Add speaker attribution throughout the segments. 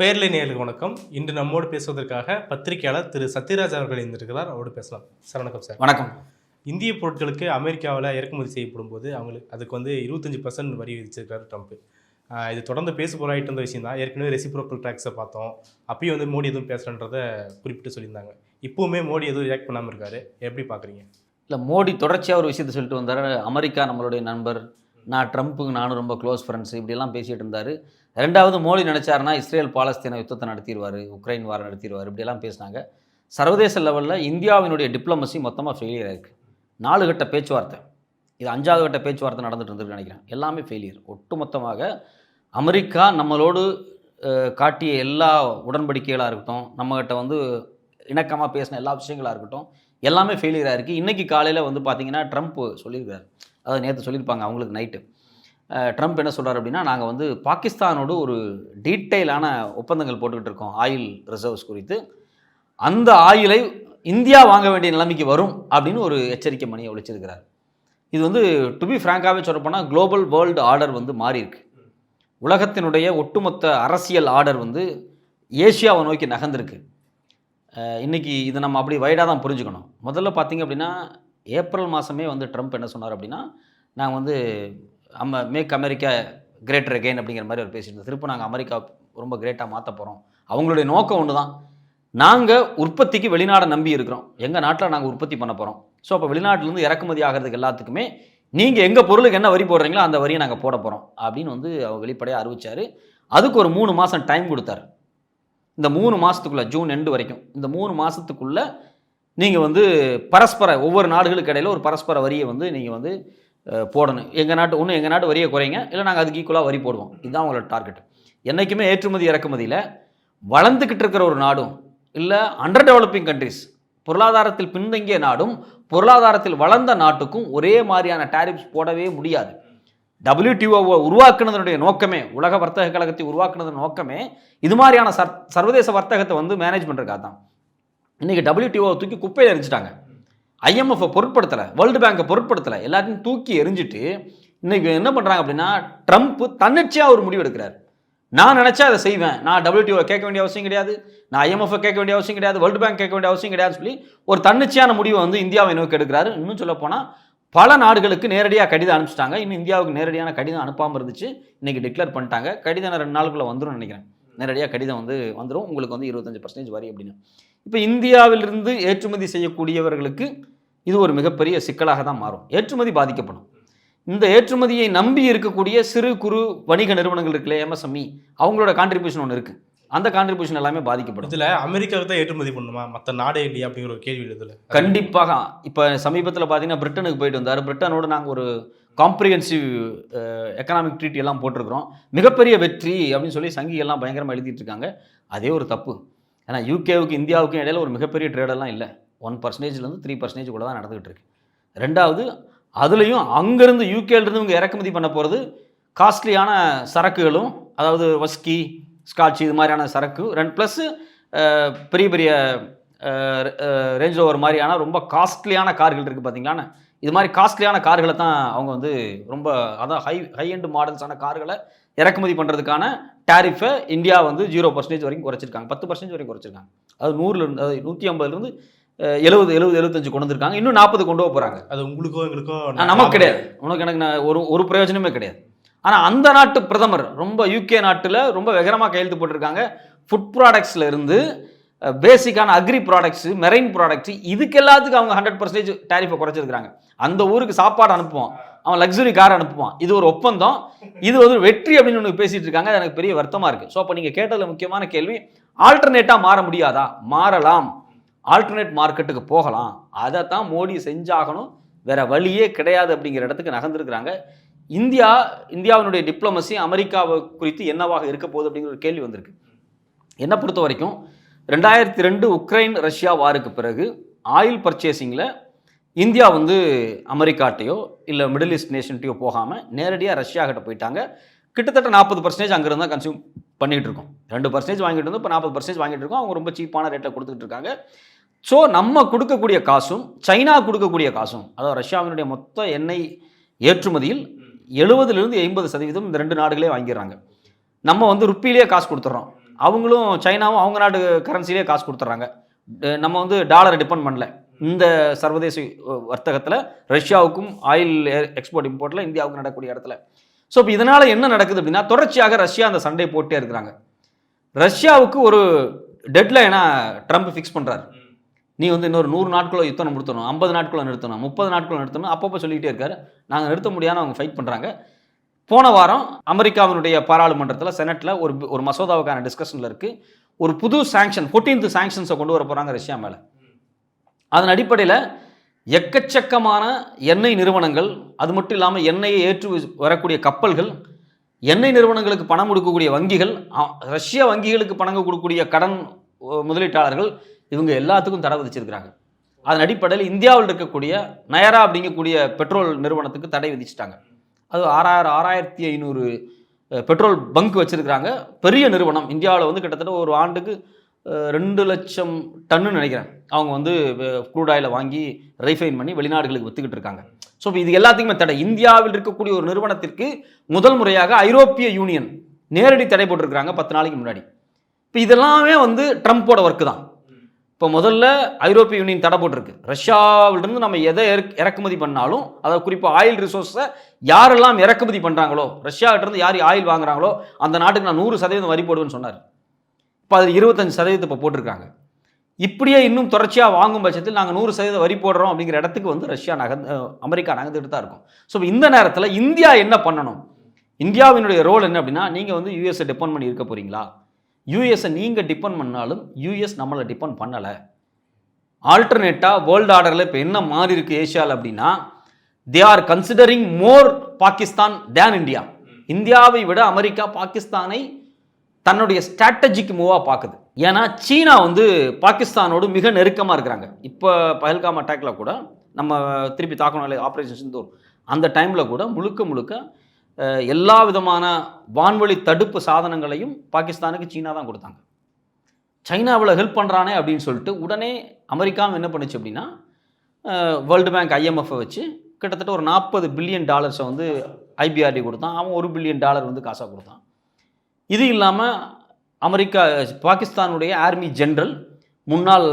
Speaker 1: பேர்லை நேயர்களுக்கு வணக்கம். இன்று நம்மோடு பேசுவதற்காக பத்திரிகையாளர் திரு சத்யராஜ் அவர்கள் இருந்திருக்கிறார் அவரோடு பேசலாம். சார் வணக்கம் சார்.
Speaker 2: வணக்கம்.
Speaker 1: இந்திய பொருட்களுக்கு அமெரிக்காவில் இறக்குமதி செய்யப்படும் போது அவங்களுக்கு அதுக்கு வந்து இருபத்தஞ்சி பர்சன்ட் வரி விதிச்சிருக்காரு ட்ரம்ப். இது தொடர்ந்து பேசு பொருளாயிட்டு இருந்த விஷயம் தான். ஏற்கனவே ரெசிப்ரோக்கல் டேக்ஸை பார்த்தோம். அப்பயும் வந்து மோடி எதுவும் பேசுகிறன்றத குறிப்பிட்டு சொல்லியிருந்தாங்க. இப்போவுமே மோடி எதுவும் ரியாக்ட் பண்ணாமல் இருக்காரு. எப்படி பார்க்குறீங்க
Speaker 2: இல்லை மோடி தொடர்ச்சியாக ஒரு விஷயத்தை சொல்லிட்டு வந்தார். அமெரிக்கா நம்மளுடைய நண்பர். நான் ட்ரம்ப்புக்கு நானும் ரொம்ப க்ளோஸ் ஃப்ரெண்ட்ஸ் இப்படியெல்லாம் பேசிகிட்டு இருந்தார். ரெண்டாவது மோடி நினச்சாருன்னா இஸ்ரேல் பாலஸ்தீன யுத்தத்தை நடத்திடுவார் உக்ரைன் வாரம் நடத்திடுவார் இப்படியெல்லாம் பேசினாங்க. சர்வதேச லெவலில் இந்தியாவினுடைய டிப்ளமசி மொத்தமாக ஃபெயிலியர் ஆயிருக்கு. நாலு கட்ட பேச்சுவார்த்தை. இது அஞ்சாவது கட்ட பேச்சுவார்த்தை நடந்துட்டு இருந்திருக்கு நினைக்கிறேன். எல்லாமே ஃபெயிலியர் ஒட்டுமொத்தமாக அமெரிக்கா நம்மளோடு காட்டிய எல்லா உடன்படிக்கைகளாக இருக்கட்டும் நம்மகிட்ட வந்து இணக்கமாக பேசின எல்லா விஷயங்களாக இருக்கட்டும் எல்லாமே ஃபெயிலியராக இருக்குது இன்றைக்கி காலையில் வந்து பார்த்திங்கன்னா ட்ரம்ப் சொல்லியிருக்காரு. அதாவது நேற்று சொல்லியிருப்பாங்க அவங்களுக்கு நைட்டு ட்ரம்ப் என்ன சொல்கிறார் அப்படின்னா நாங்கள் வந்து பாகிஸ்தானோடு ஒரு டீட்டெயிலான ஒப்பந்தங்கள் போட்டுக்கிட்டு இருக்கோம் ஆயில் ரிசர்வ்ஸ் குறித்து. அந்த ஆயிலை இந்தியா வாங்க வேண்டிய நிலைமைக்கு வரும் அப்படின்னு ஒரு எச்சரிக்கை மணியை ஒழிச்சிருக்கிறார் இது வந்து டு பி ஃப்ராங்காகவே சொல்லப்போனால் குளோபல் வேர்ல்டு ஆர்டர் வந்து மாறியிருக்கு. உலகத்தினுடைய ஒட்டுமொத்த அரசியல் ஆர்டர் வந்து ஏசியாவை நோக்கி நகர்ந்திருக்கு. இன்றைக்கி இன்னைக்கு இதை நம்ம அப்படி வைடாக தான் புரிஞ்சுக்கணும். முதல்ல பார்த்தீங்க அப்படின்னா ஏப்ரல் மாதமே வந்து ட்ரம்ப் என்ன சொன்னார் அப்படின்னா நாங்கள் வந்து அம்ம மேக் அமெரிக்கா கிரேட்டர் அகெயின் அப்படிங்கிற மாதிரி அவர் பேசிட்டு திருப்ப நாங்கள் அமெரிக்கா ரொம்ப கிரேட்டாக மாற்ற போகிறோம் அவங்களுடைய நோக்கம் ஒன்று தான் நாங்கள் உற்பத்திக்கு வெளிநாடை நம்பி இருக்கிறோம். எங்கள் நாட்டில் நாங்கள் உற்பத்தி பண்ண போகிறோம் ஸோ அப்போ வெளிநாட்டிலேருந்து இறக்குமதி ஆகிறதுக்கு எல்லாத்துக்குமே நீங்கள் எங்கள் பொருளுக்கு என்ன வரி போடுறீங்களோ அந்த வரியை நாங்கள் போட போகிறோம் அப்படின்னு வந்து அவர் வெளிப்படையாக அறிவிச்சார். அதுக்கு ஒரு மூணு மாதம் டைம் கொடுத்தாரு. இந்த மூணு மாதத்துக்குள்ளே ஜூன் எண்டு வரைக்கும் இந்த மூணு மாதத்துக்குள்ளே நீங்கள் வந்து பரஸ்பர ஒவ்வொரு நாடுகளுக்கு இடையில ஒரு பரஸ்பர வரியை வந்து நீங்கள் வந்து போடணும். எங்கள் நாட்டு ஒன்று எங்கள் நாட்டு வரியை குறைங்க. இல்லை நாங்கள் அதுக்கு ஈக்குவலாக வரி போடுவோம். இதுதான் அவங்களோட டார்கெட் என்றைக்குமே ஏற்றுமதி இறக்குமதியில் வளர்ந்துக்கிட்டு இருக்கிற ஒரு நாடும் இல்லை அண்டர் டெவலப்பிங் கண்ட்ரிஸ் பொருளாதாரத்தில் பின்தங்கிய நாடும் பொருளாதாரத்தில் வளர்ந்த நாட்டுக்கும் ஒரே மாதிரியான டேரிப்ஸ் போடவே முடியாது. டபிள்யூடிஓவை உருவாக்குனதனுடைய நோக்கமே உலக வர்த்தக கழகத்தை உருவாக்குனதன் நோக்கமே இது மாதிரியான சர் சர்வதேச வர்த்தகத்தை வந்து மேனேஜ் பண்ணுறதுக்காக தான் இன்றைக்கி டபிள்யூடிஓவை தூக்கி குப்பையில் எரிஞ்சிட்டாங்க. ஐஎம்எஃப்பை பொருட்படுத்தலை வேர்ல்டு பேங்கை பொருட்படுத்தலை எல்லாத்தையும் தூக்கி எரிஞ்சிட்டு இன்னைக்கு என்ன பண்ணுறாங்க அப்படின்னா ட்ரம்ப் தன்னிச்சையாக ஒரு முடிவு எடுக்கிறார். நான் நினச்சா அதை செய்வேன். நான் டபிள்யூடிஓ கேட்க வேண்டிய அவசியம் கிடையாது. நான் ஐஎம்எஃப் கேட்க வேண்டிய அவசியம் கிடையாது. வேர்ல்டு பேங்க் கேட்க வேண்டிய அவசியம் கிடையாதுன்னு சொல்லி ஒரு தன்னிச்சையான முடிவை வந்து இந்தியாவை நோக்கி எடுக்கிறாரு. இன்னும் சொல்லப்போனால் பல நாடுகளுக்கு நேரடியாக கடிதம் அனுப்பிச்சிட்டாங்க. இன்னும் இந்தியாவுக்கு நேரடியான கடிதம் அனுப்பாமல் இருந்துச்சு. இன்றைக்கி டிக்ளேர் பண்ணிட்டாங்க. கடிதம் ரெண்டு நாளுக்குள்ளே வந்துடும் நினைக்கிறேன். நேரடியாக கடிதம் வந்து வந்துடும் உங்களுக்கு வந்து இருபத்தஞ்சு பர்சன்டேஜ் வரி அப்படின்னு. இப்போ இந்தியாவிலிருந்து ஏற்றுமதி செய்யக்கூடியவர்களுக்கு இது ஒரு மிகப்பெரிய சிக்கலாக தான் மாறும். ஏற்றுமதி பாதிக்கப்படும். இந்த ஏற்றுமதியை நம்பி இருக்கக்கூடிய சிறு குறு வணிக நிறுவனங்கள் இருக்குல்ல எம்எஸ்எம்இ அவங்களோட கான்ட்ரிபியூஷன் ஒன்று இருக்குது அந்த கான்ட்ரிபியூஷன் எல்லாமே பாதிக்கப்படும்.
Speaker 1: இதில் அமெரிக்காவுக்கு தான் ஏற்றுமதி பண்ணணுமா மற்ற நாடே இல்லையா அப்படிங்கிற ஒரு கேள்வி இதில்
Speaker 2: கண்டிப்பாக. இப்போ சமீபத்தில் பார்த்தீங்கன்னா பிரிட்டனுக்கு போயிட்டு வந்தார். பிரிட்டனோட நாங்கள் ஒரு காம்ப்ரிஹென்சிவ் எக்கனாமிக் ட்ரீட்டி எல்லாம் போட்டிருக்கிறோம். மிகப்பெரிய வெற்றி அப்படின்னு சொல்லி சங்கி எல்லாம் பயங்கரமாக எழுதிட்டு இருக்காங்க. அதே ஒரு தப்பு. ஏன்னா யூகேவுக்கு இந்தியாவுக்கும் இடையில ஒரு மிகப்பெரிய ட்ரேடெல்லாம் இல்லை. ஒன் பர்சன்டேஜ்லேருந்து த்ரீ பர்சன்டேஜ் கூட தான் நடந்துகிட்டு இருக்கு. ரெண்டாவது அதுலேயும் அங்கேருந்து யூகேலேருந்து இவங்க இறக்குமதி பண்ண போகிறது காஸ்ட்லியான சரக்குகளும் அதாவது வஸ்கி ஸ்காட்ச் இது மாதிரியான சரக்கு ரெண்டு ப்ளஸ்ஸு பெரிய பெரிய ரேஞ்ச் ஓவர் மாதிரியான ரொம்ப காஸ்ட்லியான கார்கள் இருக்குது பார்த்தீங்களான்னு இது மாதிரி காஸ்ட்லியான கார்களை தான் அவங்க வந்து ரொம்ப அதான் ஹை ஹை எண்ட் மாடல்ஸான கார்களை இறக்குமதி பண்ணுறதுக்கான டேரிஃபை இந்தியா வந்து ஜீரோ பர்சன்டேஜ் வரைக்கும் குறைச்சிருக்காங்க. பத்து பர்சன்டேஜ் வரைக்கும் குறைச்சிருக்காங்க. அது நூறுல இருந்து அதாவது நூற்றி ஐம்பதுலேருந்து எழுபது எழுபது எழுபத்தஞ்சு கொண்டு வந்திருக்காங்க. இன்னும் நாற்பது கொண்டு போக போகிறாங்க
Speaker 1: அது உங்களுக்கோ எங்களுக்கோ
Speaker 2: நமக்கு கிடையாது. உனக்கு எனக்கு நான் ஒரு ஒரு பிரயோஜனமே கிடையாது. ஆனால் அந்த நாட்டு பிரதமர் ரொம்ப யூகே நாட்டில் ரொம்ப வெகரமாக கையெழுத்து போட்டிருக்காங்க. ஃபுட் ப்ராடக்ட்ஸில் இருந்து பேசிக்கான அக்ரி ப்ராடக்ட்ஸு மெரைன் ப்ராடக்ட்ஸ் இதுக்கு எல்லாத்துக்கும் அவங்க ஹண்ட்ரட் பர்சன்டேஜ் டேரிஃபை குறைச்சிருக்காங்க அந்த ஊருக்கு சாப்பாடு அனுப்புவான். அவன் லக்ஸுரி கார் அனுப்புவான். இது ஒரு ஒப்பந்தம். இது வந்து ஒரு வெற்றி அப்படின்னு ஒன்று பேசிட்டு இருக்காங்க. அது எனக்கு பெரிய வருத்தமாக இருக்குது ஸோ அப்போ நீங்கள் கேட்டதில் முக்கியமான கேள்வி ஆல்டர்னேட்டாக மாற முடியாதா? மாறலாம். ஆல்டர்னேட் மார்க்கெட்டுக்கு போகலாம். அதை தான் மோடி செஞ்சாகணும். வேற வழியே கிடையாது அப்படிங்கிற இடத்துக்கு நகர்ந்துருக்கிறாங்க. இந்தியா இந்தியாவினுடைய டிப்ளமசி அமெரிக்காவை குறித்து என்னவாக இருக்க போகுது அப்படிங்கிற ஒரு கேள்வி வந்திருக்கு. என்னை பொறுத்த வரைக்கும் ரெண்டாயிரத்தி ரெண்டு உக்ரைன் ரஷ்யா வாருக்கு பிறகு ஆயில் பர்ச்சேசிங்கில் இந்தியா வந்து அமெரிக்காட்டையோ இல்லை மிடில் ஈஸ்ட் நேஷன்ட்டையோ போகாமல் நேரடியாக ரஷ்யா கிட்ட போயிட்டாங்க. கிட்டத்தட்ட நாற்பது பர்சன்டேஜ் அங்கேருந்து தான் கன்சியூம் பண்ணிகிட்டு இருக்கோம். ரெண்டு பர்சன்டேஜ் வாங்கிட்டு இருந்தோம் இப்போ நாற்பது பர்சன்டேஜ் வாங்கிட்டு இருக்கோம். அவங்க ரொம்ப சீப்பான ரேட்டில் கொடுத்துட்டு இருக்காங்க. ஸோ நம்ம கொடுக்கக்கூடிய காசும் சைனா கொடுக்கக்கூடிய காசும் அதாவது ரஷ்யாவினுடைய மொத்த எண்ணெய் ஏற்றுமதியில் எழுபதுலேருந்து எண்பது சதவீதம் இந்த ரெண்டு நாடுகளே வாங்கிடுறாங்க. நம்ம வந்து ருப்பிலேயே காசு கொடுத்துட்றோம். அவங்களும் சைனாவும் அவங்க நாட்டு கரன்சிலே காசு கொடுத்துட்றாங்க நம்ம வந்து டாலரை டிபெண்ட் பண்ணல. இந்த சர்வதேச வர்த்தகத்தில் ரஷ்யாவுக்கும் ஆயில் எக்ஸ்போர்ட் இம்போர்ட்டில் இந்தியாவுக்கும் நடக்கக்கூடிய இடத்துல. ஸோ இப்போ இதனால் என்ன நடக்குது அப்படின்னா தொடர்ச்சியாக ரஷ்யா அந்த சண்டை போட்டே இருக்கிறாங்க. ரஷ்யாவுக்கு ஒரு டெட்லைனாக ட்ரம்ப் ஃபிக்ஸ் பண்ணுறாரு நீ வந்து இன்னொரு நூறு நாட்களோ யுத்தம் நிறுத்தணும் ஐம்பது நாட்களோ நிறுத்தணும் முப்பது நாட்களோ நிறுத்தணும் அப்பப்போ சொல்லிக்கிட்டே இருக்காரு. நாங்கள் நிறுத்த முடியாமல் அவங்க ஃபைட் பண்ணுறாங்க போன வாரம் அமெரிக்காவினுடைய பாராளுமன்றத்தில் செனட்டில் ஒரு ஒரு மசோதாவுக்கான டிஸ்கஷனில் இருக்குது ஒரு புது சாங்ஷன் 14th சாங்ஷன்ஸை கொண்டு வர போகிறாங்க ரஷ்யா மேலே. அதன் அடிப்படையில் எக்கச்சக்கமான எண்ணெய் நிறுவனங்கள் அது மட்டும் இல்லாமல் எண்ணெயை ஏற்று வரக்கூடிய கப்பல்கள் எண்ணெய் நிறுவனங்களுக்கு பணம் கொடுக்கக்கூடிய வங்கிகள் ரஷ்ய வங்கிகளுக்கு பணம் கொடுக்கக்கூடிய கடன் முதலீட்டாளர்கள் இவங்க எல்லாத்துக்கும் தடை விதிச்சிருக்கிறாங்க. அதன் அடிப்படையில் இந்தியாவில் இருக்கக்கூடிய நயரா அப்படிங்கக்கூடிய பெட்ரோல் நிறுவனத்துக்கு தடை விதிச்சிட்டாங்க. அது ஆறாயிரம் ஆறாயிரத்தி ஐநூறு பெட்ரோல் பங்க் வச்சுருக்கிறாங்க. பெரிய நிறுவனம். இந்தியாவில் வந்து கிட்டத்தட்ட ஒரு ஆண்டுக்கு ரெண்டு லட்சம் டன்னு நினைக்கிறேன். அவங்க வந்து க்ரூட் ஆயிலை வாங்கி ரைஃபைன் பண்ணி வெளிநாடுகளுக்கு வித்துக்கிட்டு இருக்காங்க. ஸோ இப்போ இது எல்லாத்துக்குமே தடை. இந்தியாவில் இருக்கக்கூடிய ஒரு நிறுவனத்திற்கு முதல் முறையாக ஐரோப்பிய யூனியன் நேரடி தடை போட்டிருக்கிறாங்க பத்து நாளைக்கு முன்னாடி. இப்போ இதெல்லாமே வந்து ட்ரம்ப்போட ஒர்க்கு தான். இப்போ முதல்ல ஐரோப்பிய யூனியன் தடை போட்டிருக்கு. ரஷ்யாவிலிருந்து நம்ம எதை இறக்குமதி பண்ணாலும் அதாவது குறிப்பாக ஆயில் ரிசோர்ஸை யாரெல்லாம் இறக்குமதி பண்ணுறாங்களோ ரஷ்யாவிட்டிருந்து யார் ஆயில் வாங்குறாங்களோ அந்த நாட்டுக்கு நான் நூறு சதவீதம் வரி போடுவேன்னு சொன்னார். இப்போ அது இருபத்தஞ்சு சதவீதத்தை இப்போ போட்டிருக்காங்க. இப்படியே இன்னும் தொடர்ச்சியாக வாங்கும் பட்சத்தில் நாங்கள் நூறு சதவீதம் வரி போடுறோம் அப்படிங்கிற இடத்துக்கு வந்து ரஷ்யா நகர்ந்து அமெரிக்கா நகர்ந்துட்டு தான் இருக்கும். ஸோ இந்த நேரத்தில் இந்தியா என்ன பண்ணணும்? இந்தியாவினுடைய ரோல் என்ன அப்படின்னா நீங்கள் வந்து யூஎஸ்ஏ டிபெண்ட் பண்ணி இருக்க போகிறீங்களா யூஎஸை நீங்கள் டிபெண்ட் பண்ணாலும் யூஎஸ் நம்மளை டிபெண்ட் பண்ணலை. ஆல்டர்னேட்டாக வேர்ல்டு ஆர்டரில் இப்போ என்ன மாறி இருக்குது ஏஷியாவில் அப்படின்னா they are considering more Pakistan than India இந்தியாவை விட அமெரிக்கா பாகிஸ்தானை தன்னுடைய ஸ்ட்ராட்டஜிக்கு மூவாக பார்க்குது ஏன்னா சீனா வந்து பாகிஸ்தானோடு மிக நெருக்கமாக இருக்கிறாங்க. இப்போ பஹல்காம் அட்டாக்ல கூட நம்ம திருப்பி தாக்கணும் இல்லை ஆப்ரேஷன் சிந்தூர் அந்த டைமில் கூட முழுக்க முழுக்க எல்லா விதமான வான்வழி தடுப்பு சாதனங்களையும் பாகிஸ்தானுக்கு சீனா தான் கொடுத்தாங்க. சைனாவில் ஹெல்ப் பண்ணுறானே அப்படின்னு சொல்லிட்டு உடனே அமெரிக்காவும் என்ன பண்ணுச்சு அப்படின்னா வேர்ல்டு பேங்க் ஐஎம்எஃப்பை வச்சு கிட்டத்தட்ட ஒரு நாற்பது பில்லியன் டாலர்ஸை வந்து ஐபிஆர்டி கொடுத்தான். அவன் ஒரு பில்லியன் டாலர் வந்து காசாக கொடுத்தான். இது இல்லாமல் அமெரிக்கா பாகிஸ்தானுடைய ஆர்மி ஜென்ரல் முன்னாள்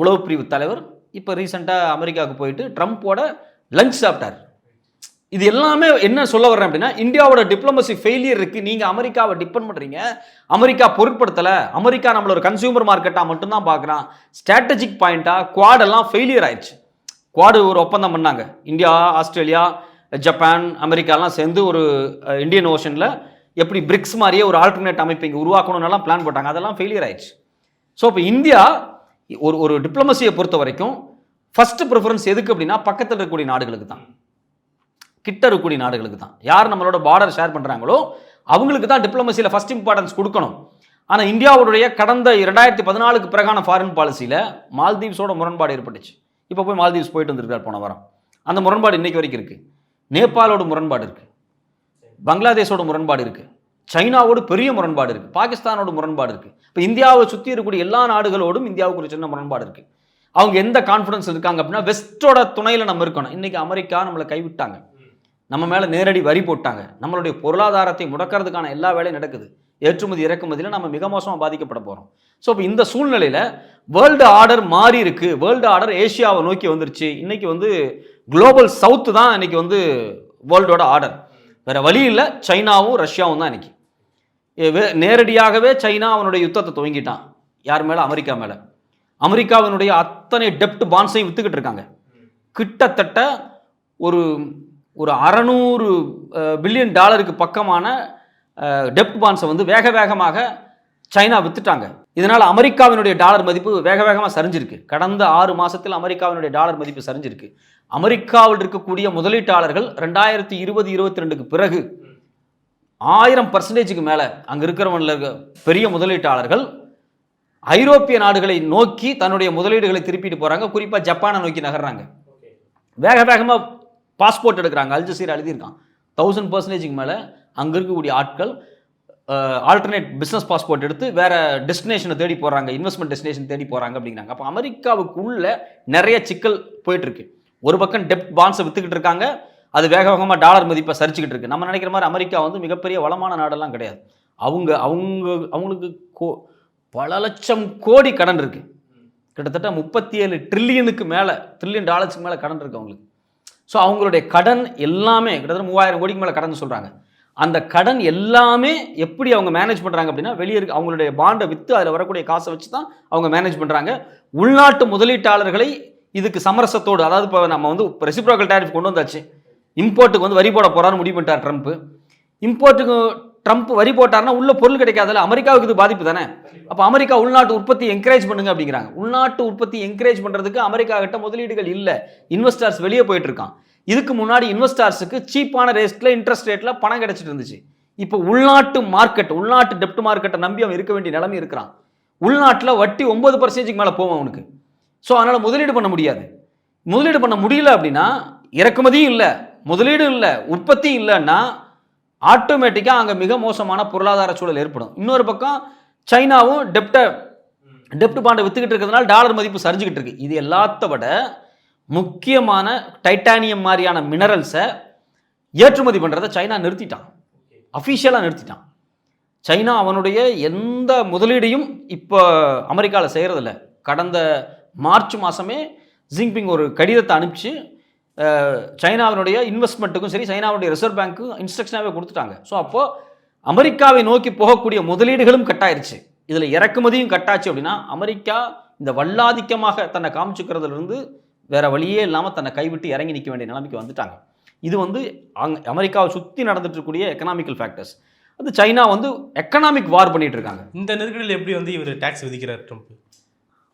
Speaker 2: உளவு பிரிவு தலைவர் இப்போ ரீசெண்டாக அமெரிக்காவுக்கு போயிட்டு ட்ரம்ப்போட லஞ்ச் சாப்பிட்டார். இது எல்லாமே என்ன சொல்ல வர்றேன் அப்படின்னா இந்தியாவோட டிப்ளமசி ஃபெயிலியர் இருக்கு. நீங்க அமெரிக்காவை டிபெண்ட் பண்றீங்க. அமெரிக்கா பொருட்படுத்தல. அமெரிக்கா நம்மள ஒரு கன்சியூமர் மார்க்கெட்டா மட்டும்தான் பாக்குறான் ஸ்ட்ராட்டஜிக் பாயிண்டா குவாட் எல்லாம் ஃபெயிலியர் ஆயிடுச்சு. குவாடு ஒரு ஒப்பந்தம் பண்ணாங்க. இந்தியா ஆஸ்திரேலியா ஜப்பான் அமெரிக்காலாம் சேர்ந்து ஒரு இந்தியன் ஓஷனில் எப்படி பிரிக்ஸ் மாதிரியே ஒரு ஆல்டர்னேட் அமைப்பு இங்கே உருவாக்கணும்னாலாம் பிளான் போட்டாங்க. அதெல்லாம் ஃபெயிலியர் ஆயிடுச்சு. ஸோ இப்போ இந்தியா ஒரு ஒரு டிப்ளமசியை பொறுத்த வரைக்கும் ஃபஸ்ட்டு ப்ரிஃபரன்ஸ் எதுக்கு அப்படின்னா பக்கத்தில் இருக்கக்கூடிய நாடுகளுக்கு தான் கிட்ட இருக்கக்கூடிய நாடுகளுக்கு தான். யார் நம்மளோட பார்டர் ஷேர் பண்ணுறாங்களோ அவங்களுக்கு தான் டிப்ளமசியில் ஃபஸ்ட் இம்பார்ட்டன்ஸ் கொடுக்கணும். ஆனால் இந்தியாவுடைய கடந்த இரண்டாயிரத்தி பதினாலுக்கு பிறகான ஃபாரின் பாலிசியில் மால்தீவ்ஸோட முரண்பாடு ஏற்பட்டுச்சு. இப்போ போய் மால்தீவ்ஸ் போயிட்டு வந்திருக்கார் போன வாரம். அந்த முரண்பாடு இன்றைக்கு வரைக்கும் இருக்குது நேபாளோட முரண்பாடு இருக்குது பங்களாதேஷோட முரண்பாடு இருக்குது சைனாவோடு பெரிய முரண்பாடு இருக்குது பாகிஸ்தானோட முரண்பாடு இருக்குது இப்போ இந்தியாவை சுற்றி இருக்கக்கூடிய எல்லா நாடுகளோடும் இந்தியாவுக்கு ஒரு சின்ன முரண்பாடு இருக்குது அவங்க எந்த கான்ஃபிடன்ஸ் இருக்காங்க அப்படின்னா வெஸ்டோட துணையில் நம்ம இருக்கணும். இன்றைக்கி அமெரிக்கா நம்மளை கைவிட்டாங்க. நம்ம மேலே நேரடி வரி போட்டாங்க. நம்மளுடைய பொருளாதாரத்தை முடக்கிறதுக்கான எல்லா வேலையும் நடக்குது. ஏற்றுமதி இறக்குமதியில் நம்ம மிக மோசமாக பாதிக்கப்பட போகிறோம் ஸோ இப்போ இந்த சூழ்நிலையில் வேர்ல்டு ஆர்டர் மாறி இருக்கு. வேர்ல்டு ஆர்டர் ஏஷியாவை நோக்கி வந்துருச்சு. இன்னைக்கு வந்து குளோபல் சவுத்து தான் இன்னைக்கு வந்து வேர்ல்டோட ஆர்டர் வேற வழி இல்லை. சைனாவும் ரஷ்யாவும் தான் இன்னைக்கு. நேரடியாகவே சைனா அவனுடைய யுத்தத்தை துவங்கிட்டான். யார் மேலே? அமெரிக்கா மேலே. அமெரிக்காவினுடைய அத்தனை டெப்ட் பான்ஸையும் வித்துக்கிட்டு இருக்காங்க. கிட்டத்தட்ட ஒரு ஒரு அறநூறு பில்லியன் டாலருக்கு பக்கமான டெப்ட் பாண்ட்ஸை வந்து வேக வேகமாக சைனா வித்துட்டாங்க. இதனால் அமெரிக்காவினுடைய டாலர் மதிப்பு வேக வேகமாக சரிஞ்சிருக்கு. கடந்த ஆறு மாசத்தில் அமெரிக்காவினுடைய டாலர் மதிப்பு சரிஞ்சிருக்கு. அமெரிக்காவில் இருக்கக்கூடிய முதலீட்டாளர்கள் ரெண்டாயிரத்தி இருபது இருபத்தி ரெண்டுக்கு பிறகு ஆயிரம் பர்சன்டேஜுக்கு மேலே அங்கே இருக்கிறவங்கள இருக்க பெரிய முதலீட்டாளர்கள் ஐரோப்பிய நாடுகளை நோக்கி தன்னுடைய முதலீடுகளை திருப்பிட்டு போகிறாங்க குறிப்பாக ஜப்பானை நோக்கி நகர்றாங்க. வேக வேகமாக பாஸ்போர்ட் எடுக்கிறாங்க அல்ஜசீரா எழுதியிருக்கான். தௌசண்ட் பர்சன்டேஜுக்கு மேலே அங்கே இருக்கக்கூடிய ஆட்கள் ஆல்டர்னேட் பிஸ்னஸ் பாஸ்போர்ட் எடுத்து வேறு டெஸ்டினேஷனை தேடி போகிறாங்க இன்வெஸ்ட்மெண்ட் டெஸ்டினேஷன் தேடி போகிறாங்க அப்படிங்கிறாங்க. அப்போ அமெரிக்காவுக்குள்ளே நிறைய சிக்கல் போயிட்டுருக்கு. ஒரு பக்கம் டெப்ட் பாண்ட்ஸை வித்துக்கிட்டு இருக்காங்க அது வேக வேகமாக டாலர் மதிப்பை சரிச்சுக்கிட்டு இருக்கு. நம்ம நினைக்கிற மாதிரி அமெரிக்கா வந்து மிகப்பெரிய வளமான நாடெல்லாம் கிடையாது. அவங்க அவங்க அவங்களுக்கு கோ பல லட்சம் கோடி கடன் இருக்குது கிட்டத்தட்ட முப்பத்தி ஏழு ட்ரில்லியனுக்கு மேலே ட்ரில்லியன் டாலர்ஸ்க்கு மேலே கடன் இருக்குது அவங்களுக்கு. ஸோ அவங்களுடைய கடன் எல்லாமே கிட்டத்தட்ட மூவாயிரம் கோடிக்கு மேலே கடன் சொல்கிறாங்க அந்த கடன் எல்லாமே எப்படி அவங்க மேனேஜ் பண்ணுறாங்க அப்படின்னா வெளியே இருக்க அவங்களுடைய பாண்டை விற்று அதில் வரக்கூடிய காசை வச்சு தான் அவங்க மேனேஜ் பண்ணுறாங்க உள்நாட்டு முதலீட்டாளர்களை இதுக்கு சமரசத்தோடு அதாவது இப்போ நம்ம வந்து ரெசிப்ரோக்கல் டேரிஃப் கொண்டு வந்தாச்சு. இம்போர்ட்டுக்கு வந்து வரி போட போகிறான்னு முடிவு பண்ணிட்டார் ட்ரம்ப் இம்போர்ட்டுக்கு ட்ரம்ப் வரி போட்டாருன்னா உள்ள பொருள் கிடைக்காதுல்ல அமெரிக்காவுக்கு இது பாதிப்பு தானே? அப்போ அமெரிக்கா உள்நாட்டு உற்பத்தி என்கரேஜ் பண்ணுங்க அப்படிங்கிறாங்க. உள்நாட்டு உற்பத்தி என்கரேஜ் பண்ணுறதுக்கு அமெரிக்கா கிட்ட முதலீடுகள் இல்லை. இன்வெஸ்டர்ஸ் வெளியே போயிட்டு இருக்கான். இதுக்கு முன்னாடி இன்வெஸ்டர்ஸுக்கு சீப்பான ரேட்ல இன்ட்ரெஸ்ட் ரேட்ல பணம் கிடைச்சிட்டு இருந்துச்சு. இப்போ உள்நாட்டு மார்க்கெட் உள்நாட்டு டெப்ட் மார்க்கெட்டை நம்பி அவன் இருக்க வேண்டிய நிலைமை இருக்கிறான். உள்நாட்டில் வட்டி ஒன்பது பர்சன்டேஜுக்கு மேலே போவோம் அவனுக்கு. ஸோ அதனால் முதலீடு பண்ண முடியாது. முதலீடு பண்ண முடியல அப்படின்னா இறக்குமதியும் இல்லை முதலீடும் இல்லை உற்பத்தியும் இல்லைன்னா ஆட்டோமேட்டிக்காக அங்கே மிக மோசமான பொருளாதார சூழல் ஏற்படும். இன்னொரு பக்கம் சைனாவும் டெப்டை டெப்ட் பாண்டை வித்துக்கிட்டு இருக்கிறதுனால டாலர் மதிப்பு சரிஞ்சுக்கிட்டு இருக்கு. இது எல்லாத்த விட முக்கியமான டைட்டானியம் மாதிரியான மினரல்ஸை ஏற்றுமதி பண்ணுறதை சைனா நிறுத்திட்டான். அஃபிஷியலாக நிறுத்திட்டான். சைனா அவனுடைய எந்த முதலீடையும் இப்போ அமெரிக்காவில் செய்கிறதில்ல கடந்த மார்ச் மாதமே ஜிங்பிங் ஒரு கடிதத்தை அனுப்பிச்சு சைனாவினுடைய இன்வெஸ்ட்மெண்ட்டுக்கும் சரி சைனாவுடைய ரிசர்வ் பேங்க்கும் இன்ஸ்ட்ரக்ஷனாகவே கொடுத்துட்டாங்க. ஸோ அப்போது அமெரிக்காவை நோக்கி போகக்கூடிய முதலீடுகளும் கட்டாயிருச்சு. இதில் இறக்குமதியும் கட்டாச்சு அப்படின்னா அமெரிக்கா இந்த வல்லாதிக்கமாக தன்னை காமிச்சுக்கிறதுல இருந்து வேற வழியே இல்லாமல் தன்னை கைவிட்டு இறங்கி நிற்க வேண்டிய நிலைமைக்கு வந்துட்டாங்க. இது வந்து அங் அமெரிக்காவை சுற்றி நடந்துட்டு இருக்கக்கூடிய எக்கனாமிக்கல் ஃபேக்டர்ஸ் அது சைனா வந்து எக்கனாமிக் வார் பண்ணிட்டு இருக்காங்க
Speaker 1: இந்த நெருக்கடியில் எப்படி வந்து இவர் டாக்ஸ் விதிக்கிறார் ட்ரம்ப்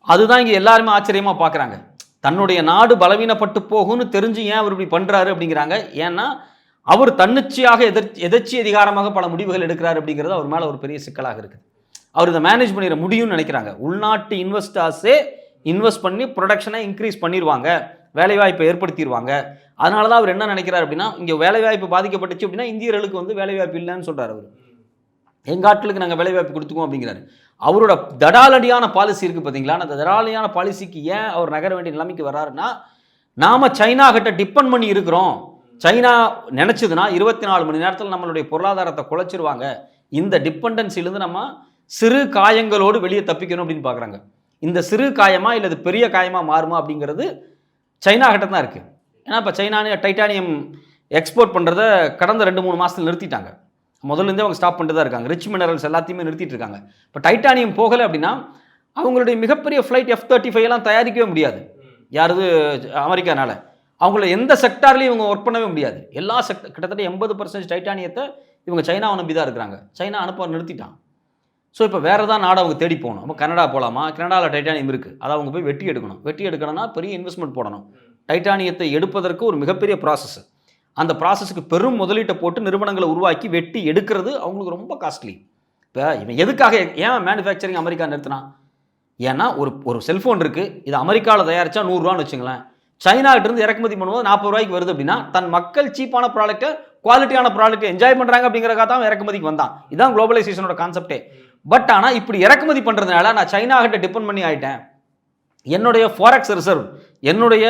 Speaker 2: அதுதான் இங்கே எல்லாருமே ஆச்சரியமாக பார்க்குறாங்க தன்னுடைய நாடு பலவீனப்பட்டு போகும்னு தெரிஞ்சு ஏன் அவர் இப்படி பண்ணுறாரு அப்படிங்கிறாங்க. ஏன்னா அவர் தன்னிச்சையாக எதிர் எதிர்ச்சி அதிகாரமாக பல முடிவுகள் எடுக்கிறார் அப்படிங்கிறது அவர் மேலே ஒரு பெரிய சிக்கலாக இருக்குது. அவர் இதை மேனேஜ் பண்ணிட முடியும்னு நினைக்கிறாங்க. உள்நாட்டு இன்வெஸ்டர்ஸே இன்வெஸ்ட் பண்ணி ப்ரொடக்ஷனை இன்க்ரீஸ் பண்ணிடுவாங்க வேலைவாய்ப்பை ஏற்படுத்திடுவாங்க அதனால தான் அவர் என்ன நினைக்கிறார் அப்படின்னா இங்கே வேலைவாய்ப்பு பாதிக்கப்பட்டுச்சு அப்படின்னா இந்தியர்களுக்கு வந்து வேலைவாய்ப்பு இல்லைன்னு சொல்கிறார் அவர். எங்கள் ஆட்களுக்கு நாங்கள் வேலைவாய்ப்பு கொடுத்துக்குவோம் அப்படிங்கிறாரு. அவரோட தடாலடியான பாலிசி இருக்குது பார்த்தீங்களா அந்த தடாலடியான பாலிசிக்கு ஏன் அவர் நகர வேண்டிய நிலைமைக்கு வர்றாருன்னா நாம் சைனா கிட்ட டிபெண்ட் பண்ணி இருக்கிறோம். சைனா நினச்சதுன்னா இருபத்தி நாலு மணி நேரத்தில் நம்மளுடைய பொருளாதாரத்தை குலைச்சிருவாங்க. இந்த டிபெண்டன்சிலேருந்து நம்ம சிறு காயங்களோடு வெளியே தப்பிக்கணும் அப்படின்னு பார்க்குறாங்க இந்த சிறு காயமா இல்லை இது பெரிய காயமாக மாறுமா அப்படிங்கிறது சைனா கிட்ட தான் இருக்குது ஏன்னா இப்போ சைனானு டைட்டானியம் எக்ஸ்போர்ட் பண்ணுறத கடந்த ரெண்டு மூணு மாதத்தில் நிறுத்திட்டாங்க. முதல்ல இருந்தே அவங்க ஸ்டாப் பண்ணிட்டு தான் இருக்காங்க. ரிச் மினரல்ஸ் எல்லாத்தையுமே நிறுத்திட்டு இருக்காங்க. இப்போ டைட்டானியம் போகலை அப்படின்னா அவங்களுடைய மிகப்பெரிய ஃப்ளைட் எஃப் தேர்ட்டி ஃபைவ் எல்லாம் தயாரிக்கவே முடியாது. யாரது? அமெரிக்கானால. அவங்கள எந்த செக்டார்லையும் இவங்க ஒர்க் பண்ணவே முடியாது. எல்லா செக்ட் கிட்டத்தட்ட எண்பது பர்சன்ட் டைட்டானியத்தை இவங்க சைனாவை நம்பி தான் இருக்கிறாங்க. சைனா அனுப்ப நிறுத்திட்டான். ஸோ இப்போ வேறு தான் நாடு அவங்க தேடி போகணும். அப்போ கனடா போகலாமா கனடாவில் டைட்டானியம் இருக்குது அதை அவங்க போய் வெட்டி எடுக்கணும். வெட்டி எடுக்கணும்னா பெரிய இன்வெஸ்ட்மெண்ட் போடணும். டைட்டானியத்தை எடுப்பதற்கு ஒரு மிகப்பெரிய ப்ராசஸ் அந்த ப்ராசஸுக்கு பெரும் முதலீட்டை போட்டு நிறுவனங்களை உருவாக்கி வெட்டி எடுக்கிறது அவங்களுக்கு ரொம்ப காஸ்ட்லி இப்போ இவன் எதுக்காக ஏன் மேனுஃபேக்சரிங் அமெரிக்கா நிறுத்தினான் ஏன்னா ஒரு ஒரு செல்ஃபோன் இருக்குது இது அமெரிக்காவில் தயாரித்தா நூறுரூவான்னு வச்சுங்களேன். சைனாகிட்ட இருந்து இறக்குமதி பண்ணும்போது நாற்பது ரூபாய்க்கு வருது அப்படின்னா தன் மக்கள் சீப்பான ப்ராடக்ட்டை குவாலிட்டியான ப்ராடக்ட்டை என்ஜாய் பண்ணுறாங்க அப்படிங்கிறக்காக தான் இறக்குமதிக்கு வந்தான். இதுதான் குளோபலைசேஷனோட கான்செப்டே பட் ஆனால் இப்படி இறக்குமதி பண்ணுறதுனால நான் சைனா கிட்ட டிபெண்ட் பண்ணி ஆயிட்டேன். என்னுடைய ஃபாரெக்ஸ் ரிசர்வ் என்னுடைய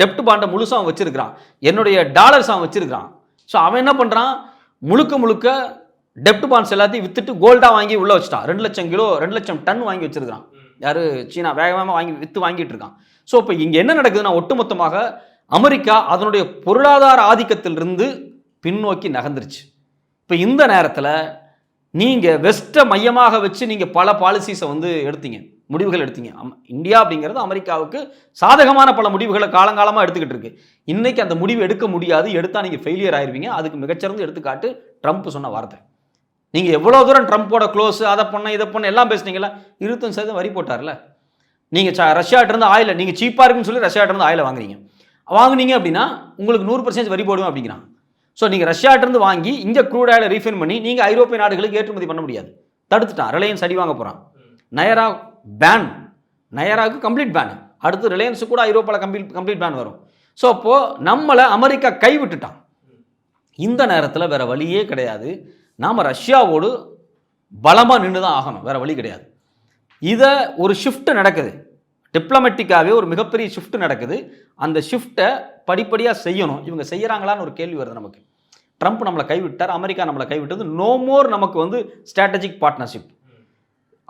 Speaker 2: டெப்ட் பாண்டை முழுசாக அவன் வச்சிருக்கிறான். என்னுடைய டாலர்ஸ் அவன் வச்சிருக்கிறான். ஸோ அவன் என்ன பண்ணுறான் முழுக்க முழுக்க டெப்ட் பாண்ட்ஸ் எல்லாத்தையும் வித்துட்டு கோல்டாக வாங்கி உள்ளே வச்சுட்டான். ரெண்டு லட்சம் கிலோ ரெண்டு லட்சம் டன் வாங்கி வச்சிருக்கான் யார்? சீனா வேகமாக வாங்கி விற்று வாங்கிட்டு இருக்கான். ஸோ இப்போ இங்கே என்ன நடக்குதுன்னா ஒட்டுமொத்தமாக அமெரிக்கா அதனுடைய பொருளாதார ஆதிக்கத்திலிருந்து பின்னோக்கி நகர்ந்துருச்சு. இப்போ இந்த நேரத்தில் நீங்கள் வெஸ்ட்டை மையமாக வச்சு நீங்கள் பல பாலிசிஸை வந்து எடுத்தீங்க. முடிவுகள் எடுத்தீங்க. இந்தியா அப்படிங்கிறது அமெரிக்காவுக்கு சாதகமான பல முடிவுகளை காலங்காலமாக எடுத்துக்கிட்டு இருக்கு. இன்னைக்கு அந்த முடிவு எடுக்க முடியாது. எடுத்தால் நீங்கள் ஃபெயிலியர் ஆயிருவீங்க. அதுக்கு மிகச்சிறந்த எடுத்துக்காட்டு ட்ரம்ப் சொன்ன வார்த்தை. நீங்கள் எவ்வளோ தூரம் ட்ரம்ப்போட க்ளோஸ் அதை பண்ண இதை பண்ண எல்லாம் பேசுனீங்களா இருபத்தஞ்சு சதவீதம் வரி போட்டார்ல. நீங்கள் ச ரஷ்யாட்ட இருந்து ஆயில நீங்கள் சீப்பாக இருக்குன்னு சொல்லி ரஷ்யாட்ட இருந்து ஆயில வாங்குறீங்க. வாங்குனீங்க அப்படின்னா உங்களுக்கு நூறு பர்சன்ட் வரி போடுவேன் அப்படிங்கிறான் ஸோ நீங்கள் ரஷ்யாட்ட இருந்து வாங்கி இங்கே க்ரூட் ஆயில ரீஃபைன் பண்ணி நீங்கள் ஐரோப்பிய நாடுகளுக்கு ஏற்றுமதி பண்ண முடியாது. தடுத்துட்டான். ரிலையன்ஸ் அடி வாங்க போகிறான் நயரா பேன் நயராவுக்கு கம்ப்ளீட் பேன் அடுத்து ரிலையன்ஸு கூட ஐரோப்பாவில் கம்ப்ளீட் கம்ப்ளீட் பேன் வரும். ஸோ அப்போது நம்மளை அமெரிக்கா கைவிட்டுட்டான். இந்த நேரத்தில் வேறு வழியே கிடையாது. நாம் ரஷ்யாவோடு பலமாக நின்று தான் ஆகணும். வேறு வழி கிடையாது. இதை ஒரு ஷிஃப்ட் நடக்குது. டிப்ளமெட்டிக்காகவே ஒரு மிகப்பெரிய ஷிஃப்ட் நடக்குது. அந்த ஷிஃப்ட்டை படிப்படியாக செய்யணும். இவங்க செய்கிறாங்களான்னு ஒரு கேள்வி வருது நமக்கு. ட்ரம்ப் நம்மளை கைவிட்டார். அமெரிக்கா நம்மளை கைவிட்டது. நோ மோர் நமக்கு வந்து ஸ்ட்ராட்டஜிக் பார்ட்னர்ஷிப்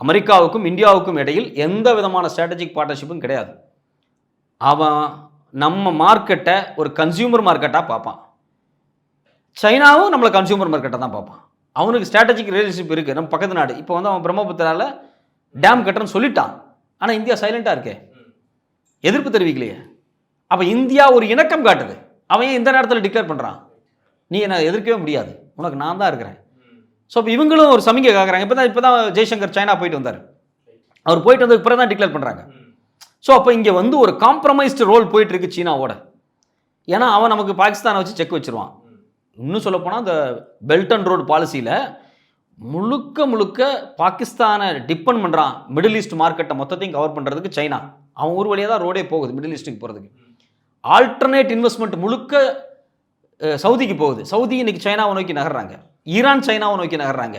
Speaker 2: அமெரிக்காவுக்கும் இந்தியாவுக்கும் இடையில் எந்த விதமான ஸ்ட்ராட்டஜிக் பார்ட்னர்ஷிப்பும் கிடையாது. அவன் நம்ம மார்க்கெட்டை ஒரு கன்சியூமர் மார்க்கெட்டாக பார்ப்பான். சைனாவும் நம்மளை கன்சியூமர் மார்க்கெட்டை தான் பார்ப்பான். அவனுக்கு ஸ்ட்ராட்டஜிக் ரிலேஷன்ஷிப் இருக்குது நம்ம பக்கத்து நாடு. இப்போ வந்து அவன் பிரம்மபுத்திரால டேம் கட்டுறன்னு சொல்லிட்டான். ஆனால் இந்தியா சைலண்ட்டாக இருக்கே. எதிர்ப்பு தெரிவிக்கலையே. அப்போ இந்தியா ஒரு இணக்கம் காட்டுது. அவன் ஏன் இந்த நேரத்தில் டிக்ளேர் பண்ணுறான் நீ என்னை எதிர்க்கவே முடியாது. உனக்கு நான் தான் இருக்கிறேன். ஸோ இப்போ இவங்களும் ஒரு சமிக்கை காக்குறாங்க. இப்போ தான் இப்போ தான் ஜெய்சங்கர் சைனா போயிட்டு வந்தார். அவர் போயிட்டு வந்ததுக்கு பிறகு தான் டிக்ளேர் பண்ணுறாங்க ஸோ அப்போ இங்கே வந்து ஒரு காம்ப்ரமைஸ்டு ரோல் போயிட்டு இருக்கு சீனாவோட. ஏன்னா அவன் நமக்கு பாகிஸ்தானை வச்சு செக் வச்சிருவான். இன்னும் சொல்லப்போனால் இந்த பெல்ட் அண்ட் ரோடு பாலிசியில் முழுக்க முழுக்க பாகிஸ்தானை டிபெண்ட் பண்ணுறான் மிடில் ஈஸ்ட் மார்க்கெட்டை மொத்தத்தையும் கவர் பண்ணுறதுக்கு சைனா. அவன் ஒரு வழியாக தான் ரோடே போகுது மிடில் ஈஸ்ட்டுக்கு போகிறதுக்கு ஆல்டர்னேட் இன்வெஸ்ட்மெண்ட் முழுக்க சவுதிக்கு போகுது. சவுதி இன்னைக்கு சைனாவை நோக்கி நகர்றாங்க. ஈரான் சைனாவை நோக்கி நகர்றாங்க.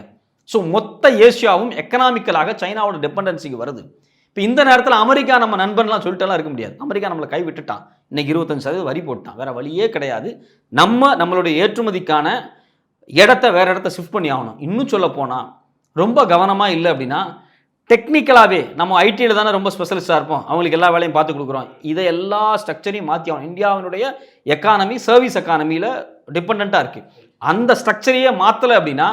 Speaker 2: ஸோ மொத்த ஏசியாவும் எக்கனாமிக்கலாக சைனாவோட டிபெண்டன்சிக்கு வருது. இப்போ இந்த நேரத்தில் அமெரிக்கா நம்ம நண்பன்லாம் சொல்லிட்டுலாம் இருக்க முடியாது. அமெரிக்கா நம்மளை கைவிட்டுட்டான். இன்னைக்கு இருபத்தஞ்சு சதவீதம் வரி போட்டான். வேற வழியே கிடையாது. நம்ம நம்மளுடைய ஏற்றுமதிக்கான இடத்த வேற இடத்த ஷிஃப்ட் பண்ணி ஆகணும். இன்னும் சொல்ல போனால் ரொம்ப கவனமாக இல்லை அப்படின்னா டெக்னிக்கலாகவே நம்ம ஐடியில் தானே ரொம்ப ஸ்பெஷலிஸ்டாக இருப்போம். அவங்களுக்கு எல்லா வேலையும் பார்த்து கொடுக்குறோம். இதை எல்லா ஸ்ட்ரக்சரையும் மாற்றி ஆகணும். இந்தியாவினுடைய எக்கானமி சர்வீஸ் எக்கானமியில் டிபெண்ட்டாக இருக்குது அந்த ஸ்ட்ரக்சரையே மாற்றலை அப்படின்னா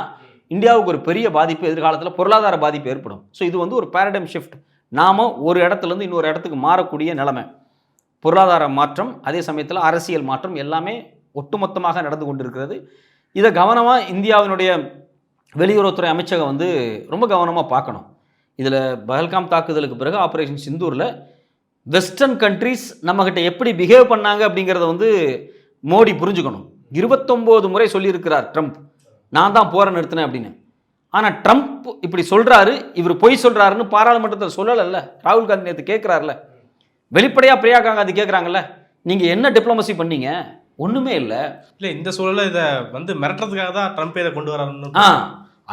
Speaker 2: இந்தியாவுக்கு ஒரு பெரிய பாதிப்பு எதிர்காலத்தில் பொருளாதார பாதிப்பு ஏற்படும். ஸோ இது வந்து ஒரு பேரடைம் ஷிஃப்ட் நாம் ஒரு இடத்துலேருந்து இன்னொரு இடத்துக்கு மாறக்கூடிய நிலைமை. பொருளாதார மாற்றம் அதே சமயத்தில் அரசியல் மாற்றம் எல்லாமே ஒட்டுமொத்தமாக நடந்து கொண்டிருக்கிறது. இதை கவனமாக இந்தியாவினுடைய வெளியுறவுத்துறை அமைச்சகம் வந்து ரொம்ப கவனமாக பார்க்கணும். இதில் பஹல்காம் தாக்குதலுக்கு பிறகு ஆப்ரேஷன் சிந்தூரில் வெஸ்டர்ன் கண்ட்ரீஸ் நம்மக்கிட்ட எப்படி பிஹேவ் பண்ணாங்க அப்படிங்கிறத வந்து மோடி புரிஞ்சுக்கணும். இருபத்தொம்போது முறை சொல்லியிருக்கிறார் ட்ரம்ப். நான் தான் போரை நிறுத்தினேன் அப்படின்னு. ஆனால் ட்ரம்ப் இப்படி சொல்கிறாரு இவர் பொய் சொல்கிறாருன்னு பாராளுமன்றத்தில் சொல்லலைல்ல. ராகுல் காந்தி நேற்று கேட்குறாருல வெளிப்படையாக பிரியாங்கா காந்தி கேட்குறாங்கல்ல நீங்கள் என்ன டிப்ளமசி பண்ணீங்க? ஒன்றுமே இல்லை.
Speaker 1: இல்லை இந்த சூழல்ல இதை வந்து மிரட்டுறதுக்காக தான் ட்ரம்ப் இதை கொண்டு வராருன்னு.
Speaker 2: ஆ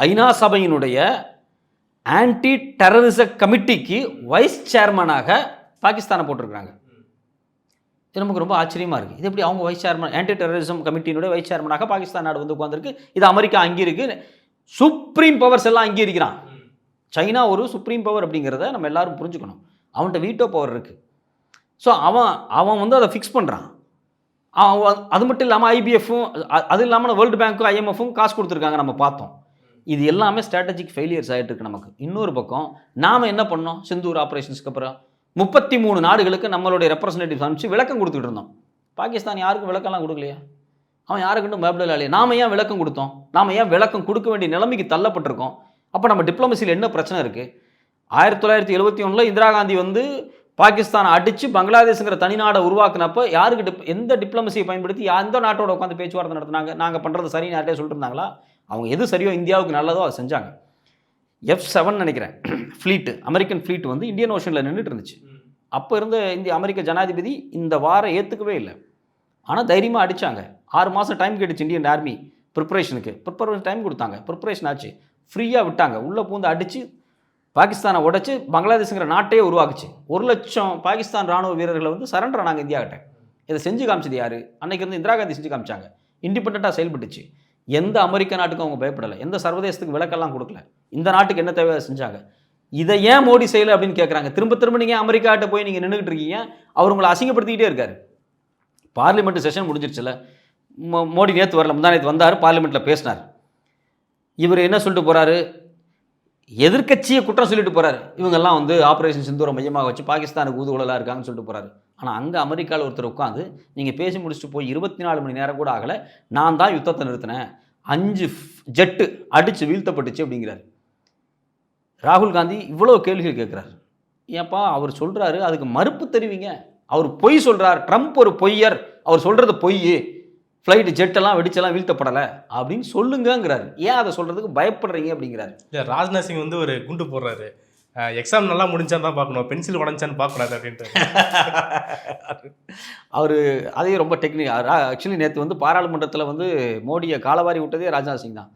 Speaker 2: ஐநா சபையினுடைய ஆன்டி டெரரிச கமிட்டிக்கு வைஸ் சேர்மனாக பாகிஸ்தானை போட்டிருக்கிறாங்க. இது நமக்கு ரொம்ப ஆச்சரியமா இருக்குது இது எப்படி அவங்க வைஸ் சேர்மன் ஆன்டி டெரரிசம் கமிட்டியினுடைய வைஸ் சேர்மனாக பாகிஸ்தான் நாடு வந்து உட்காந்துருக்கு இது அமெரிக்கா அங்கீருக்கு சுப்ரீம் பவர்ஸ் எல்லாம் அங்கே இருக்கிறான். சைனா ஒரு சுப்ரீம் பவர் அப்படிங்கிறத நம்ம எல்லாரும் புரிஞ்சுக்கணும். அவன்கிட்ட வீட்டோ பவர் இருக்குது ஸோ அவன் அவன் வந்து அதை ஃபிக்ஸ் பண்ணுறான் அவன் அது மட்டும் இல்லாமல் ஐபிஎஃப்பும் அது இல்லாமல் வேர்ல்டு பேங்க்கும் ஐஎம்எஃப்பும் காசு கொடுத்துருக்காங்க நம்ம பார்த்தோம். இது எல்லாமே ஸ்ட்ராட்டஜிக் ஃபெயிலியர்ஸ் ஆகிட்டு இருக்கு நமக்கு. இன்னொரு பக்கம் நாம் என்ன பண்ணோம்? சிந்தூர் ஆப்ரேஷன்ஸ்க்கு அப்புறம்? முப்பத்தி மூணு நாடுகளுக்கு நம்மளுடைய ரெப்ரசன்டேட்டிவ் அனுப்பிச்சு விளக்கம் கொடுத்துட்டு இருந்தோம். பாகிஸ்தான் யாருக்கும் விளக்கம்லாம் கொடுக்கலையா? அவன் யாருக்கிட்டும் பயப்படல இல்லையா நாம ஏன் விளக்கம் கொடுத்தோம்? நாம ஏன் விளக்கம் கொடுக்க வேண்டிய நிலைமைக்கு தள்ளப்பட்டிருக்கோம்? அப்போ நம்ம டிப்ளமசியில் என்ன பிரச்சனை இருக்குது ஆயிரத்தி தொள்ளாயிரத்தி எழுபத்தி ஒன்றில் இந்திரா காந்தி வந்து பாகிஸ்தானை அடித்து பங்களாதேஷுங்கிற தனிநாடை உருவாக்குனப்போ யாருக்கு டிப் எந்த டிப்ளமசியை பயன்படுத்தி எந்த நாட்டோட உட்காந்து பேச்சுவார்த்தை நடத்துனாங்க? நாங்கள் பண்ணுறது சரின்னு யார்ட்டே சொல்லிட்டு இருந்தாங்களா? அவங்க எது சரியோ இந்தியாவுக்கு நல்லதோ அதை செஞ்சாங்க. எஃப் செவன் நினைக்கிறேன். ஃப்ளீட்டு அமெரிக்கன் ஃப்ளீட் வந்து இந்தியன் ஓஷனில் நின்றுட்டு இருந்துச்சு. அப்போ இருந்த இந்திய அமெரிக்க ஜனாதிபதி இந்த வாரம் ஏற்றுக்கவே இல்லை. ஆனால் தைரியமாக அடித்தாங்க ஆறு மாதம் டைம் கேட்டுச்சு இந்தியன் ஆர்மி ப்ரிப்பரேஷனுக்கு ப்ரிப்பரேஷன் டைம் கொடுத்தாங்க. ப்ரிப்பரேஷன் ஆச்சு. ஃப்ரீயாக விட்டாங்க. உள்ளே பூந்து அடித்து பாகிஸ்தானை உடைச்சு பங்களாதேஷுங்கிற நாட்டையே உருவாக்குச்சு. ஒரு லட்சம் பாகிஸ்தான் ராணுவ வீரர்களை வந்து சரண்டர் ஆனாங்க இந்தியா கிட்ட இதை செஞ்சு காமிச்சது யார்? அன்னைக்கு வந்து இந்திரா காந்தி செஞ்சு காமிச்சாங்க. இண்டிபெண்ட்டாக செயல்பட்டுச்சு. எந்த அமெரிக்க நாட்டுக்கும் அவங்க பயப்படலை. எந்த சர்வதேசத்துக்கு விளக்கெல்லாம் கொடுக்கல. இந்த நாட்டுக்கு என்ன தேவை செஞ்சாங்க. இதை ஏன் மோடி செய்யலை அப்படின்னு கேட்குறாங்க திரும்ப திரும்ப நீங்கள் அமெரிக்காட்ட போய் நீங்கள் நின்றுக்கிட்டு இருக்கீங்க. அவர் உங்களை அசிங்கப்படுத்திக்கிட்டே இருக்காரு. பார்லிமெண்ட் செஷன் முடிஞ்சிருச்சுல. மோ- மோடி நேற்று வரல. முந்தா நேற்று வந்தார். பார்லிமெண்ட்டில் பேசினார். இவர் என்ன சொல்லிட்டு போகிறாரு எதிர்க்கட்சியை குற்றம் சொல்லிட்டு போகிறாரு இவங்கெல்லாம் வந்து ஆப்ரேஷன் சிந்தூரை மையமாக வச்சு பாகிஸ்தானுக்கு ஊதுகுழலாக இருக்காங்கன்னு சொல்லிட்டு போகிறாரு ஆனால் அங்கே அமெரிக்காவில் ஒருத்தர் உட்காந்து நீங்கள் பேசி முடிச்சுட்டு போய் இருபத்தி நாலு மணி நேரம் கூட ஆகலை நான் தான் யுத்தத்தை நிறுத்தினேன். அஞ்சு ஜெட்டு அடித்து வீழ்த்தப்பட்டுச்சு அப்படிங்கிறாரு. ராகுல் காந்தி இவ்வளோ கேள்விகள் கேட்குறாரு. ஏப்பா அவர் சொல்கிறாரு அதுக்கு மறுப்பு தெரிவிங்க. அவர் பொய் சொல்கிறார் ட்ரம்ப் ஒரு பொய்யர். அவர் சொல்கிறது பொய் ஃப்ளைட்டு ஜெட்டெல்லாம் வெடிச்செல்லாம் வீழ்த்தப்படலை. அப்படின்னு சொல்லுங்கங்கிறாரு. ஏன் அதை சொல்கிறதுக்கு பயப்படுறீங்க அப்படிங்கிறாரு.
Speaker 1: இல்லை ராஜ்நாத் சிங் வந்து ஒரு குண்டு போடுறாரு. எக்ஸாம் நல்லா முடிஞ்சான்னு தான் பார்க்கணும். பென்சில் உடஞ்சான்னு பார்க்கக்கூடாது அப்படின்ட்டு.
Speaker 2: அவர் அதையும் ரொம்ப டெக்னிக் ஆக்சுவலி நேற்று வந்து பாராளுமன்றத்தில் வந்து மோடியை காலவாரி விட்டதே ராஜ்நாத் சிங் தான்.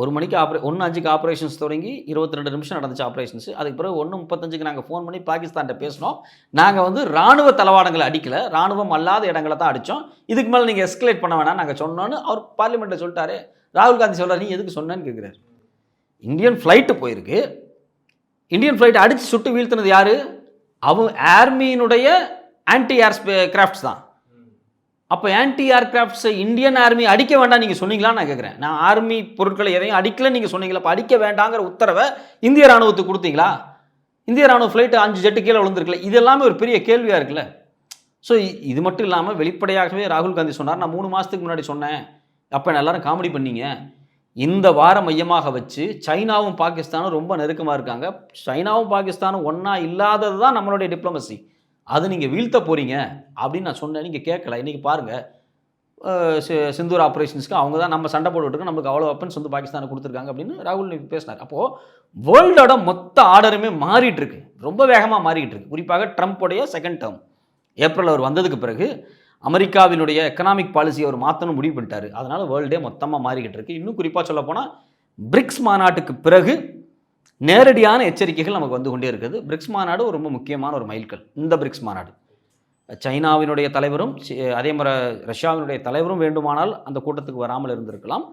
Speaker 2: ஒரு மணிக்கு ஆப்ரே ஒன்று அஞ்சுக்கு ஆப்ரேஷன்ஸ் தொடங்கி இருபத்தி ரெண்டு நிமிஷம் நடந்துச்சு ஆப்ரேஷன்ஸ் அதுக்கு பிறகு ஒன்று முப்பத்தஞ்சுக்கு நாங்கள் ஃபோன் பண்ணி பாகிஸ்தான்கிட்ட பேசினோம். நாங்கள் வந்து ராணுவ தளவாடங்களை அடிக்கலை. ராணுவம் அல்லாத இடங்களை தான் அடித்தோம் இதுக்கு மேலே நீங்கள் எஸ்கலேட் பண்ண வேணாம் நாங்கள் சொன்னோன்னு அவர் பார்லிமெண்ட்டில் சொல்லிட்டாரு. ராகுல் காந்தி சொல்கிறார் நீ எதுக்கு சொன்னேன்னு கேட்குறாரு இந்தியன் ஃப்ளைட்டு போயிருக்கு. இந்தியன் ஃப்ளைட் அடித்து சுட்டு வீழ்த்தினது யார்? அவங்க ஆர்மியினுடைய ஆன்டி ஏர் கிராஃப்ட்ஸ் தான். அப்போ ஆன்டி ஏர்கிராஃப்ட்ஸை இந்தியன் ஆர்மி அடிக்க வேண்டாம் நீங்கள் சொன்னீங்களான்னு நான் கேட்குறேன் நான் ஆர்மி பொருட்களை எதையும் அடிக்கல நீங்கள் சொன்னீங்களா அப்போ அடிக்க வேண்டாங்கிற உத்தரவை இந்திய ராணுவத்துக்கு கொடுத்தீங்களா? இந்திய ராணுவ ஃப்ளைட்டு அஞ்சு ஜெட்டு கீழே விழுந்திருக்குல்ல. இது எல்லாமே ஒரு பெரிய கேள்வியாக இருக்குல்ல. ஸோ இது மட்டும் இல்லாமல் வெளிப்படையாகவே ராகுல் காந்தி சொன்னார். நான் மூணு மாதத்துக்கு முன்னாடி சொன்னேன். அப்போ எல்லாரும் காமெடி பண்ணீங்க. இந்த வாரம் மையமாக வச்சு சைனாவும் பாகிஸ்தானும் ரொம்ப நெருக்கமாக இருக்காங்க. சைனாவும் பாகிஸ்தானும் ஒன்றா இல்லாதது தான் நம்மளுடைய டிப்ளமசி அது நீங்கள் வீழ்த்த போகிறீங்க அப்படின்னு நான் சொன்னேன். நீங்கள் கேட்கல. இன்றைக்கி பாருங்கள் சிந்தூர் ஆப்ரேஷன்ஸ்க்கு அவங்க தான் நம்ம சண்டை போட்டுருக்கு நம்மளுக்கு அவ்வளோ வெப்பன்ஸ் வந்து பாகிஸ்தானை கொடுத்துருக்காங்க அப்படின்னு ராகுல் பேசினார். அப்போது வேர்ல்டோட மொத்த ஆர்டருமே மாறிட்டு இருக்கு. ரொம்ப வேகமாக மாறிட்டு இருக்கு. குறிப்பாக ட்ரம்ப்புடைய செகண்ட் டேர்ம் ஏப்ரல் அவர் வந்ததுக்கு பிறகு அமெரிக்காவினுடைய எக்கனாமிக் பாலிசி அவர் மாற்றணும் முடிவு பண்ணிட்டாரு. அதனால் வேர்ல்டே மொத்தமாக மாறிக்கிட்டு இருக்கு. இன்னும் குறிப்பாக சொல்ல போனால் பிரிக்ஸ் மாநாட்டுக்கு பிறகு நேரடியான எச்சரிக்கைகள் நமக்கு வந்து கொண்டே இருக்குது. பிரிக்ஸ் மாநாடு ரொம்ப முக்கியமான ஒரு மைல்கல். இந்த பிரிக்ஸ் மாநாடு. சைனாவினுடைய தலைவரும் அதே மாதிரி ரஷ்யாவினுடைய தலைவரும் வேண்டுமானால் அந்த கூட்டத்துக்கு வராமல் இருந்திருக்கலாம்.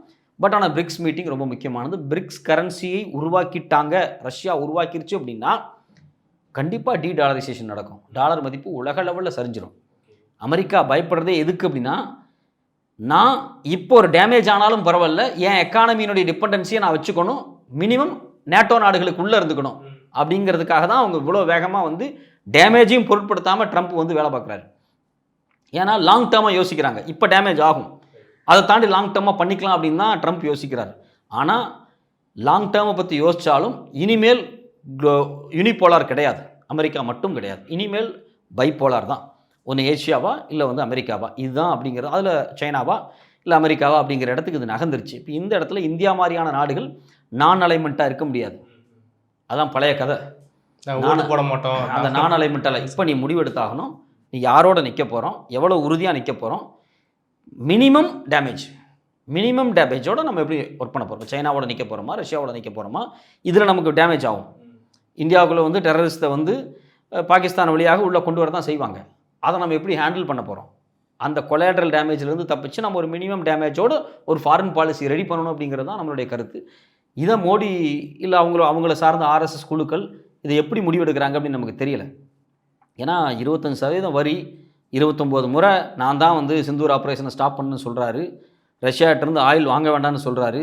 Speaker 2: பட் ஆனால் பிரிக்ஸ் மீட்டிங் ரொம்ப முக்கியமானது. பிரிக்ஸ் கரன்சியை உருவாக்கிட்டாங்க. ரஷ்யா உருவாக்கிருச்சு அப்படின்னா கண்டிப்பாக டி டாலரைசேஷன் நடக்கும். டாலர் மதிப்பு உலக லெவலில் சரிஞ்சிடும் அமெரிக்கா பயப்படுறதே எதுக்கு அப்படின்னா நான் இப்போ ஒரு டேமேஜ் ஆனாலும் பரவாயில்ல என் எக்கானமியினுடைய டிபெண்டன்சியை நான் வச்சுக்கணும். மினிமம் நேட்டோ நாடுகளுக்குள்ளே இருந்துக்கணும். அப்படிங்கிறதுக்காக தான் அவங்க இவ்வளோ வேகமாக வந்து டேமேஜையும் பொருட்படுத்தாமல் ட்ரம்ப் வந்து வேலை பார்க்குறாரு. ஏன்னா லாங் டேர்மாக யோசிக்கிறாங்க. இப்போ டேமேஜ் ஆகும். அதை தாண்டி லாங் டேர்மாக பண்ணிக்கலாம் அப்படின்னு தான் ட்ரம்ப் யோசிக்கிறார். ஆனால் லாங் டேர்மை பற்றி யோசித்தாலும் இனிமேல் யூனிபோலார் கிடையாது. அமெரிக்கா மட்டும் கிடையாது. இனிமேல் பைப்போலார் தான். ஒன்று ஏஷியாவா இல்லை வந்து அமெரிக்காவா? இதுதான் அப்படிங்கிறது. அதில் சைனாவா இல்லை அமெரிக்காவா அப்படிங்கிற இடத்துக்கு இது நகர்ந்துருச்சு. இப்போ இந்த இடத்துல இந்தியா மாதிரியான நாடுகள் நான் அலைன்மெண்ட்டாக இருக்க முடியாது. அதான் பழைய கதை.
Speaker 1: ஓட்டு போட மாட்டோம்.
Speaker 2: அந்த நான் அலைன்மெண்ட்டால் இப்போ நீ முடிவெடுத்தாகணும். நீ யாரோட நிற்க போகிறோம் எவ்வளோ உறுதியாக நிற்க போகிறோம் மினிமம் டேமேஜ் மினிமம் டேமேஜோட நம்ம எப்படி ஒர்க் பண்ண போகிறோம் சைனாவோட நிற்க போகிறோமா ரஷ்யாவோட நிற்க போகிறோமா இதில் நமக்கு டேமேஜ் ஆகும். இந்தியாவுக்குள்ளே வந்து டெரரிஸ்ட்டை வந்து பாகிஸ்தான் வழியாக உள்ளே கொண்டு வர தான் செய்வாங்க. அதை நம்ம எப்படி ஹேண்டில் பண்ண போகிறோம் அந்த கொலேட்ரல் டேமேஜ்லேருந்து தப்பிச்சு நம்ம ஒரு மினிமம் டேமேஜோடு ஒரு ஃபாரின் பாலிசி ரெடி பண்ணணும் அப்படிங்கிறது தான் நம்மளுடைய கருத்து. இதை மோடி இல்லை அவங்கள அவங்கள சார்ந்த ஆர்எஸ்எஸ் குழுக்கள் இதை எப்படி முடிவெடுக்கிறாங்க அப்படின்னு நமக்கு தெரியல. ஏன்னா இருபத்தஞ்சு சதவீதம் வரி இருபத்தொம்போது முறை நான் தான் வந்து சிந்தூர் ஆப்ரேஷனை ஸ்டாப் பண்ணுன்னு சொல்கிறாரு ரஷ்யாட்டிருந்து ஆயில் வாங்க வேண்டாம்னு சொல்கிறாரு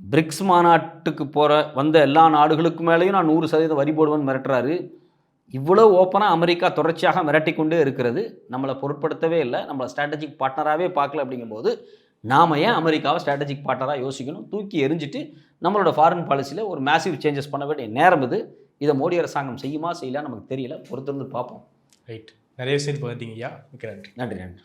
Speaker 2: பிரிக்ஸ் மாநாட்டுக்கு போகிற வந்த எல்லா நாடுகளுக்கு மேலேயும் நான் நூறு சதவீதம் வரி போடுவேன்னு மிரட்டுறாரு. இவ்வளோ ஓப்பனாக அமெரிக்கா தொடர்ச்சியாக மிரட்டிக்கொண்டே இருக்கிறது. நம்மளை பொருட்படுத்தவே இல்லை. நம்மளை ஸ்ட்ராட்டஜிக் பார்ட்னராகவே பார்க்கல அப்படிங்கும்போது நாம் ஏன் அமெரிக்காவை ஸ்ட்ராட்டஜிக் பார்ட்னராக யோசிக்கணும்? தூக்கி எரிஞ்சிட்டு நம்மளோட ஃபாரின் பாலிசியில் ஒரு மேசிவ் சேஞ்சஸ் பண்ண வேண்டிய நேரம் இது. இதை மோடி அரசாங்கம் செய்யுமா செய்யலாம் நமக்கு தெரியல. பொறுத்திருந்து பார்ப்போம்.
Speaker 1: ரைட் நிறைய விஷயம் பகிர்ந்தீங்க ஐயா. மிக்க நன்றி.
Speaker 2: நன்றி நன்றி.